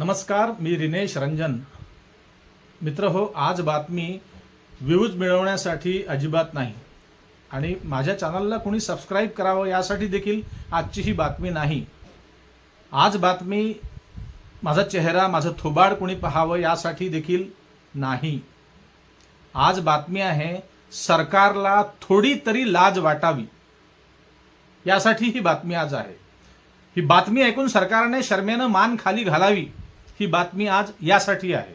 नमस्कार मी रिनेश रंजन. मित्र हो आज बातमी व्ह्यूज मिळवण्यासाठी अजिबात नाही. आणि माझ्या चॅनलला कोणी सबस्क्राईब करावं यासाठी देखील आजची ही बातमी नाही. आज बातमी माझा चेहरा माझं थोबाड कोणी पाहावं यासाठी देखील नाही. आज बातमी आहे सरकारला थोडी तरी लाज वाटावी. यासाठी ही बातमी आज आहे. ही बातमी ऐकून सरकारने शर्मेनं मान खाली घालावी. ही बातमी आज यासाठी आहे.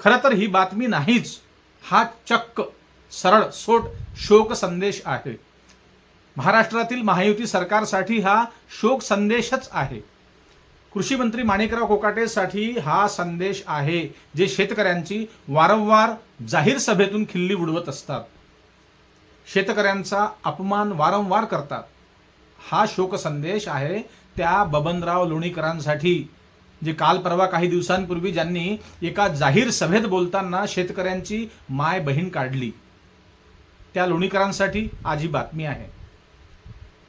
खरं तर ही बातमी नाहीच हा चक्क सरळ सोट शोक संदेश आहे. महाराष्ट्रातील महायुती सरकारसाठी हा शोक संदेशच आहे. कृषी मंत्री माणिकराव कोकाटेसाठी हा संदेश आहे जे शेतकऱ्यांची वारंवार जाहीर सभेतून खिल्ली उडवत असतात. शेतकऱ्यांचा अपमान वारंवार करतात. हा शोक संदेश आहे त्या बबनराव लोणीकरांसाठी. जे काल परवा काही दिवसांपूर्वी ज्यांनी एका जाहीर सभेत बोलताना शेतकऱ्यांची माय बहीण काढली त्या लोणीकरांसाठी आज ही बातमी आहे.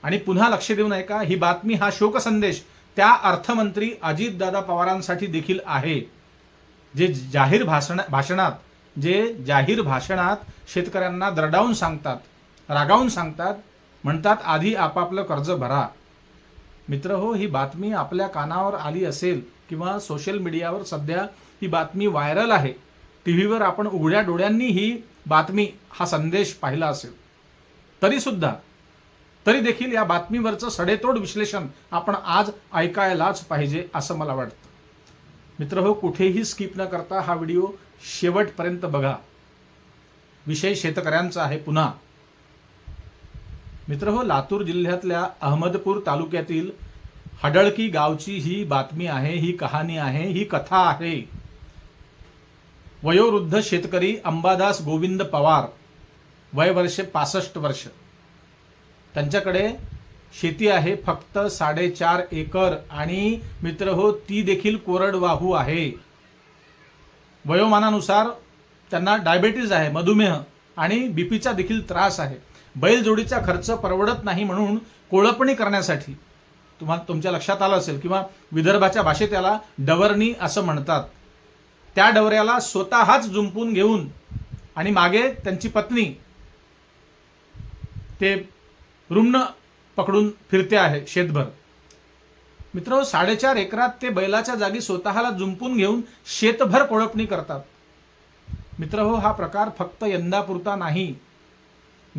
आणि पुन्हा लक्ष देऊन ऐका का ही बातमी हा शोक संदेश त्या अर्थमंत्री अजितदादा पवारांसाठी देखील आहे. जे जाहीर भाषण भाषणात जे जाहीर भाषणात शेतकऱ्यांना दरडावून सांगतात रागावून सांगतात म्हणतात आधी आपापलं कर्ज भरा. मित्र हो ही बातमी आपल्या कानावर आली असेल किंवा सोशल मीडियावर सध्या ही बातमी व्हायरल आहे टी व्हीवर आपण उघड्या डोळ्यांनी ही बातमी हा संदेश पाहिला असेल. तरीसुद्धा तरी देखील या बातमीवरचं सडेतोड विश्लेषण आपण आज ऐकायलाच पाहिजे असं मला वाटतं. मित्र हो कुठेही स्किप न करता हा व्हिडिओ शेवटपर्यंत बघा. विषय शेतकऱ्यांचा आहे पुन्हा. मित्र हो लातूर जिल्ह्यातल्या अहमदपूर तालुक्यातील हडळकी गावची ही बातमी आहे ही कहाणी आहे ही कथा आहे. वयोवृद्ध शेतकरी अंबादास गोविंद पवार वय वर्ष पासष्ट वर्ष. त्यांच्याकडे शेती आहे फक्त साडेचार एकर आणि मित्र हो ती देखील कोरडवाहू आहे. वयोमानानुसार त्यांना डायबेटीज आहे मधुमेह आणि बीपीचा देखील त्रास आहे. बैलजोडीचा खर्च परवडत नाही म्हणून कोळपणी करण्यासाठी. तुम्हाला तुमच्या लक्षात आलं असेल किंवा विदर्भाच्या भाषेत त्याला डवरणी असं म्हणतात. त्या डवऱ्याला स्वतःच जुंपून घेऊन आणि मागे त्यांची पत्नी ते रुग्ण पकडून फिरते आहे शेतभर. मित्र साडेचार एकरात ते बैलाच्या जागी स्वतःला जुंपून घेऊन शेतभर कोळपणी करतात. मित्र हो हा प्रकार फक्त यंदापुरता नाही.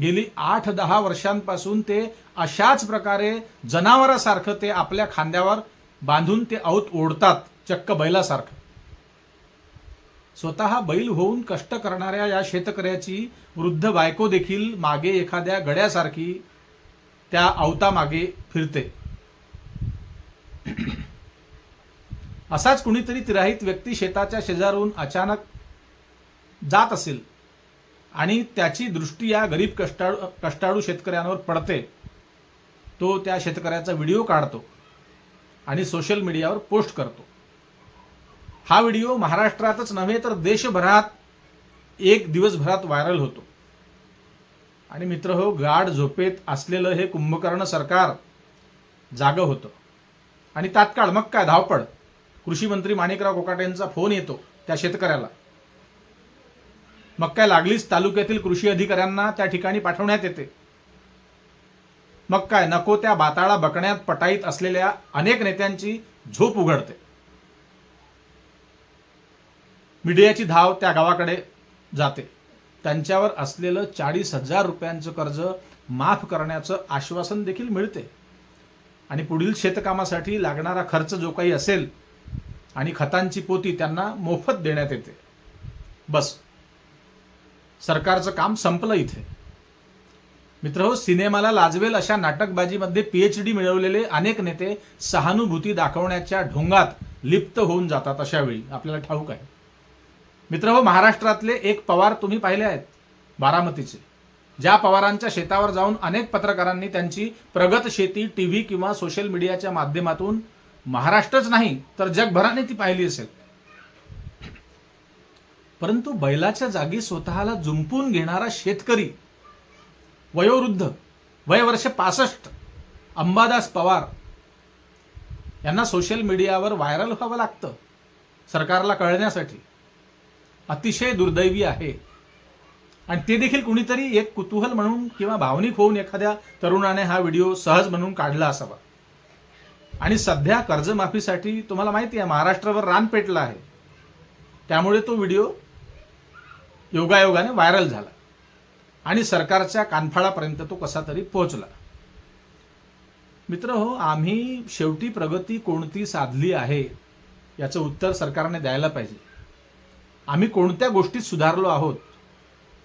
गेली आठ दहा वर्षांपासून ते अशाच प्रकारे जनावरासारखं ते आपल्या खांद्यावर बांधून ते औत ओढतात चक्क बैलासारखं. स्वतः बैल होऊन कष्ट करणाऱ्या या शेतकऱ्याची वृद्ध बायको देखील मागे एखाद्या गड्यासारखी त्या अवतामागे फिरते. असाच कुणीतरी तिराहित व्यक्ती शेताच्या शेजारून अचानक जात असेल. आणि त्याची दृष्टी या गरीब कष्टाळू कष्टाळू शेतकऱ्यांवर पडते तो त्या शेतकऱ्याचा व्हिडिओ काढतो आणि सोशल मीडियावर पोस्ट करतो. हा व्हिडिओ महाराष्ट्रातच नव्हे तर देशभरात एक दिवसभरात व्हायरल होतो. आणि मित्र हो गाढ झोपेत असलेलं हे कुंभकर्ण सरकार जागं होतं. आणि तात्काळ मग काय धावपळ? कृषी मंत्री माणिकराव कोकाटेंचा फोन येतो त्या शेतकऱ्याला. मग काय लागलीच तालुक्यातील कृषी अधिकाऱ्यांना त्या ठिकाणी पाठवण्यात येते. मग काय नको त्या बाताळा बकण्यात पटाईत असलेल्या अनेक नेत्यांची झोप उघडते. मीडियाची धाव त्या गावाकडे जाते. त्यांच्यावर असलेलं चाळीस हजार रुपयांचं कर्ज माफ करण्याचं आश्वासन देखील मिळते. आणि पुढील शेतकामासाठी लागणारा खर्च जो काही असेल आणि खतांची पोती त्यांना मोफत देण्यात येते. बस. सरकारचं काम संपलं इथे. मित्र हो सिनेमाला लाजवेल अशा नाटकबाजीमध्ये पीएचडी मिळवलेले अनेक नेते सहानुभूती दाखवण्याच्या ढोंगात लिप्त होऊन जातात अशा वेळी. आपल्याला ठाऊक आहे. मित्र हो महाराष्ट्रातले एक पवार तुम्ही पाहिले आहेत बारामतीचे. ज्या पवारांच्या शेतावर जाऊन अनेक पत्रकारांनी त्यांची प्रगत शेती टी व्ही किंवा सोशल मीडियाच्या माध्यमातून महाराष्ट्रच नाही तर जगभराने ती पाहिली असेल. परंतु बैलाच्या जागी स्वतःला जुंपून घेणारा शेतकरी वयोवृद्ध वय वर्ष पासष्ट अंबादास पवार यांना सोशल मीडियावर व्हायरल व्हावं लागतं सरकारला कळण्यासाठी. अतिशय दुर्दैवी आहे. आणि ते देखील कुणीतरी एक कुतूहल म्हणून किंवा भावनिक होऊन एखाद्या तरुणाने हा व्हिडिओ सहज म्हणून काढला असावा. आणि सध्या कर्जमाफीसाठी तुम्हाला माहिती आहे महाराष्ट्रावर रान पेटलं आहे. त्यामुळे तो व्हिडिओ योगायोगाने व्हायरल झाला. आणि सरकारच्या कानफाळापर्यंत तो कसा तरी पोहोचला. मित्र हो आम्ही शेवटी प्रगती कोणती साधली आहे याचं उत्तर सरकारने द्यायला पाहिजे. आम्ही कोणत्या गोष्टीत सुधारलो आहोत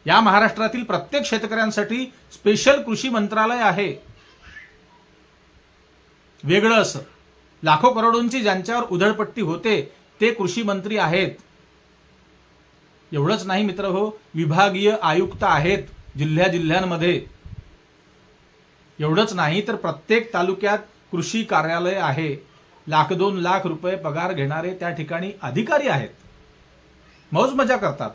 या महाराष्ट्रातील प्रत्येक शेतकऱ्यांसाठी स्पेशल कृषी मंत्रालय आहे. वेगळं असं. लाखो करोडोंची ज्यांच्यावर उधळपट्टी होते ते कृषी मंत्री आहेत. एवढंच नाही मित्र हो विभागीय आयुक्त आहेत जिल्ह्या जिल्ह्यांमध्ये. एवढंच नाही तर प्रत्येक तालुक्यात कृषी कार्यालय आहे. लाख दोन लाख रुपये पगार घेणारे त्या ठिकाणी अधिकारी आहेत. मौज मजा करतात.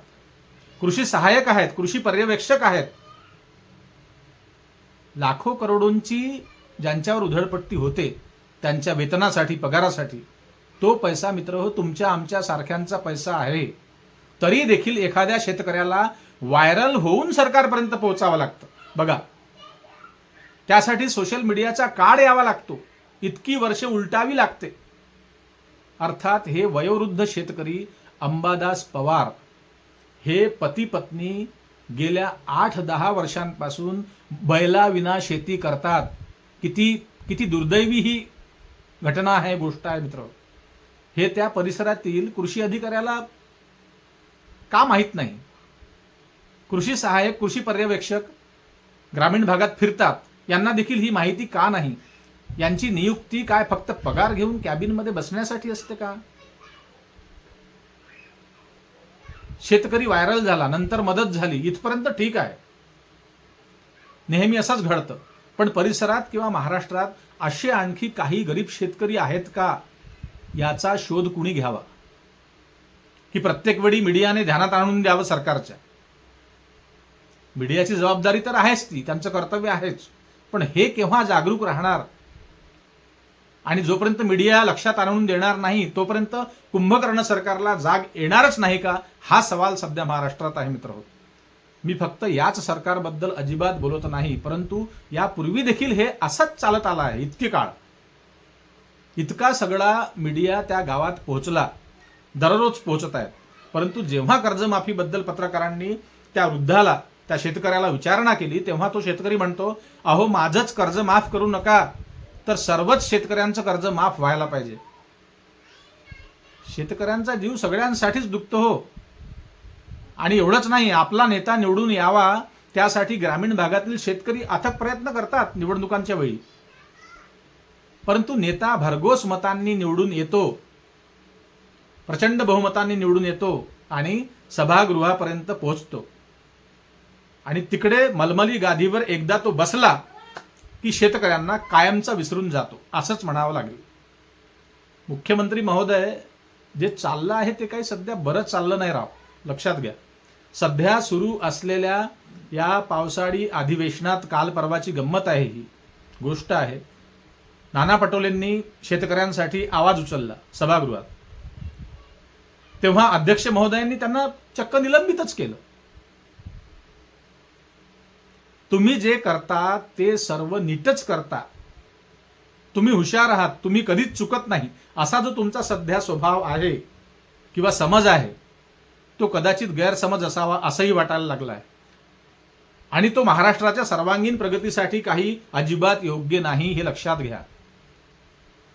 कृषी सहाय्यक आहेत कृषी पर्यवेक्षक आहेत. लाखो करोडोंची ज्यांच्यावर उधळपट्टी होते त्यांच्या वेतनासाठी पगारासाठी तो पैसा मित्र हो तुमच्या आमच्या सारख्यांचा पैसा आहे. तरी देखील एखाद्या शेतकऱ्याला व्हायरल होऊन सरकारपर्यंत पोहोचावं लागतं. बघा त्यासाठी सोशल मीडियाचा काळ यावा लागतो. इतकी वर्षे उलटावी लागते. अर्थात हे वयोवृद्ध शेतकरी अंबादास पवार हे पती पत्नी गेल्या आठ दहा वर्षांपासून बैलाविना शेती करतात. किती किती दुर्दैवी ही घटना आहे गोष्ट आहे मित्र. हे त्या परिसरातील कृषी अधिकाऱ्याला का माहीत नाही. कृषी सहाय्यक कृषी पर्यवेक्षक ग्रामीण भागात फिरतात यांना देखील ही माहिती का नाही? यांची नियुक्ती काय फक्त पगार घेऊन कॅबिनमध्ये बसण्यासाठी असते का? शेतकरी व्हायरल झाला नंतर मदत झाली इथपर्यंत ठीक आहे. नेहमी असंच घडतं. पण परिसरात किंवा महाराष्ट्रात असे आणखी काही गरीब शेतकरी आहेत का? याचा शोध कुणी घ्यावा? की प्रत्येक वेळी मीडियाने ध्यानात आणून द्यावं सरकारच्या. मीडियाची जबाबदारी तर आहेच ती त्यांचं कर्तव्य आहेच. पण हे केव्हा जागरूक राहणार? आणि जोपर्यंत मीडिया लक्षात आणून देणार नाही तोपर्यंत कुंभकर्ण सरकारला जाग येणारच नाही का? हा सवाल सध्या महाराष्ट्रात आहे मित्र. मी फक्त याच सरकारबद्दल अजिबात बोलत नाही परंतु यापूर्वी देखील हे असंच चालत आलं आहे इतके काळ. इतका सगळा मीडिया त्या गावात पोहोचला. दररोज पोहोचत आहेत. परंतु जेव्हा कर्जमाफीबद्दल पत्रकारांनी त्या वृद्धाला त्या शेतकऱ्याला विचारणा केली तेव्हा तो शेतकरी म्हणतो अहो माझंच कर्ज माफ करू नका. तर सर्वच शेतकऱ्यांचं कर्ज माफ व्हायला पाहिजे. शेतकऱ्यांचा जीव सगळ्यांसाठीच दुखतो हो. आणि एवढंच नाही आपला नेता निवडून यावा त्यासाठी ग्रामीण भागातील शेतकरी अथक प्रयत्न करतात निवडणुकांच्या वेळी. परंतु नेता भरघोस मतांनी निवडून येतो. प्रचंड बहुमताने निवडून येतो आणि सभागृहापर्यंत पोहोचतो. आणि तिकडे मलमली गादीवर एकदा तो बसला की शेतकऱ्यांना कायमचा विसरून जातो असंच म्हणावं लागेल. मुख्यमंत्री महोदय जे चाललं आहे ते काही सध्या बरं चाललं नाही राव. लक्षात घ्या. सध्या सुरू असलेल्या या पावसाळी अधिवेशनात काल परवाची गंमत आहे ही. गोष्ट आहे. नाना पटोलेंनी शेतकऱ्यांसाठी आवाज उचलला सभागृहात. तेव्हा अध्यक्ष महोदयांनी त्यांना चक्क निलंबितच केलं. तुम्ही जे करता ते सर्व नीटच करता. तुम्ही हुशार आहात तुम्ही कधीच चुकत नाही. असा जो तुमचा सध्या स्वभाव आहे किंवा समज आहे तो कदाचित गैरसमज असावा असंही वाटायला लागलाय. आणि तो महाराष्ट्राच्या सर्वांगीण प्रगतीसाठी काही अजिबात योग्य नाही हे लक्षात घ्या.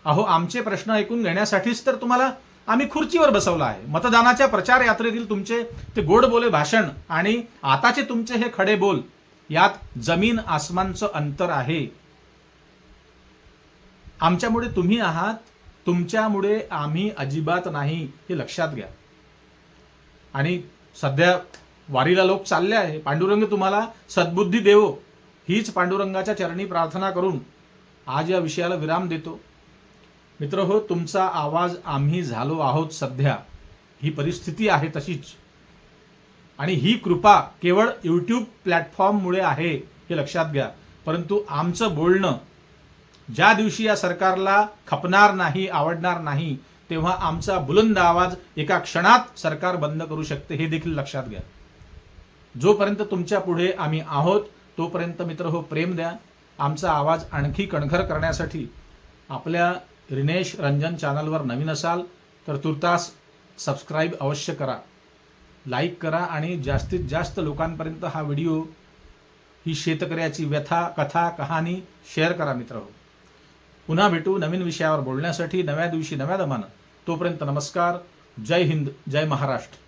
अहो आमचे प्रश्न ऐकून घेण्यासाठीच तर तुम्हाला आम्ही खुर्चीवर बसवलं आहे. मतदानाच्या प्रचार यात्रेतील तुमचे ते गोड बोले भाषण आणि आताचे तुमचे हे खडे बोल यात जमीन आसमानचं अंतर आहे. आमच्यामुळे तुम्ही आहात तुमच्यामुळे आम्ही अजिबात नाही हे लक्षात घ्या. आणि सध्या वारीला लोक चालले आहे. पांडुरंग तुम्हाला सद्बुद्धी देवो हीच पांडुरंगाच्या चरणी प्रार्थना करून आज या विषयाला विराम देतो. मित्र हो तुमचा आवाज आम्ही झालो आहोत सध्या. ही परिस्थिती आहे तशीच. आणि ही कृपा केवळ यूट्यूब प्लॅटफॉर्ममुळे आहे हे लक्षात घ्या. परंतु आमचं बोलणं ज्या दिवशी या सरकारला खपणार नाही आवडणार नाही तेव्हा आमचा बुलंद आवाज एका क्षणात सरकार बंद करू शकते हे देखील लक्षात घ्या. जोपर्यंत तुमच्यापुढे आम्ही आहोत तोपर्यंत मित्र हो प्रेम द्या. आमचा आवाज आणखी कणखर करण्यासाठी आपल्या रिनेश रंजन चॅनलवर नवीन असाल तर तुर्तास सबस्क्राईब अवश्य करा. लाईक करा आणि जास्तीत जास्त लोकांपर्यंत हा व्हिडिओ ही शेतकऱ्याची व्यथा कथा कहाणी शेअर करा मित्र. पुन्हा भेटू नवीन विषयावर बोलण्यासाठी नव्या दिवशी नव्या दमानं. तोपर्यंत नमस्कार. जय हिंद जय महाराष्ट्र.